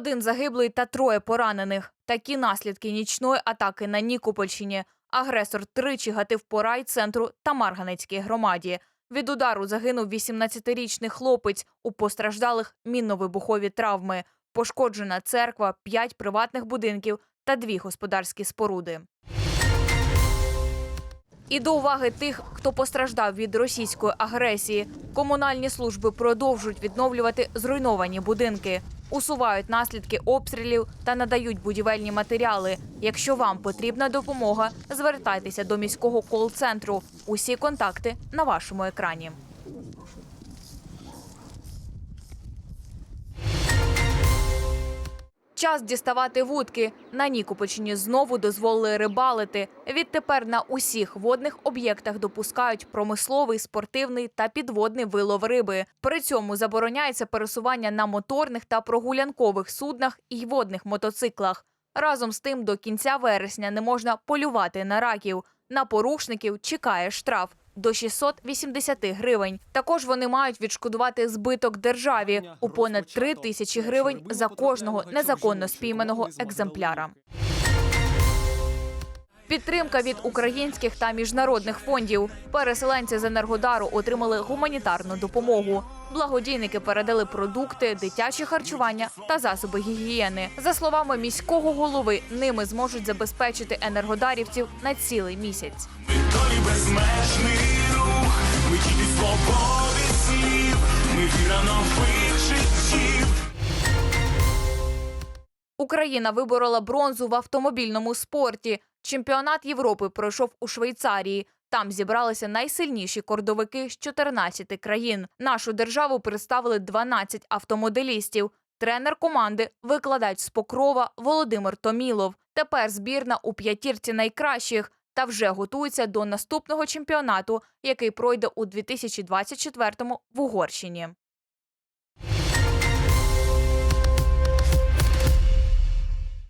Один загиблий та троє поранених. Такі наслідки нічної атаки на Нікопольщині. Агресор тричі гатив по райцентру та Марганецькій громаді. Від удару загинув 18-річний хлопець. У постраждалих мінно-вибухові травми. Пошкоджена церква, п'ять приватних будинків та дві господарські споруди. І до уваги тих, хто постраждав від російської агресії. Комунальні служби продовжують відновлювати зруйновані будинки, усувають наслідки обстрілів та надають будівельні матеріали. Якщо вам потрібна допомога, звертайтеся до міського кол-центру. Усі контакти на вашому екрані. Час діставати вудки. На Нікопольщині знову дозволили рибалити. Відтепер на усіх водних об'єктах допускають промисловий, спортивний та підводний вилов риби. При цьому забороняється пересування на моторних та прогулянкових суднах і водних мотоциклах. Разом з тим, до кінця вересня не можна полювати на раків. На порушників чекає штраф до 680 гривень. Також вони мають відшкодувати збиток державі у понад 3 тисячі гривень за кожного незаконно спійманого екземпляра. Підтримка від українських та міжнародних фондів. Переселенці з Енергодару отримали гуманітарну допомогу. Благодійники передали продукти, дитяче харчування та засоби гігієни. За словами міського голови, ними зможуть забезпечити енергодарівців на цілий місяць. Той безмежний рух, ми діти свободи слів, ми віра нових Україна виборола бронзу в автомобільному спорті. Чемпіонат Європи пройшов у Швейцарії. Там зібралися найсильніші кордовики з 14 країн. Нашу державу представили 12 автомоделістів. Тренер команди викладач з Покрова Володимир Томілов. Тепер збірна у п'ятірці найкращих та вже готується до наступного чемпіонату, який пройде у 2024-му в Угорщині.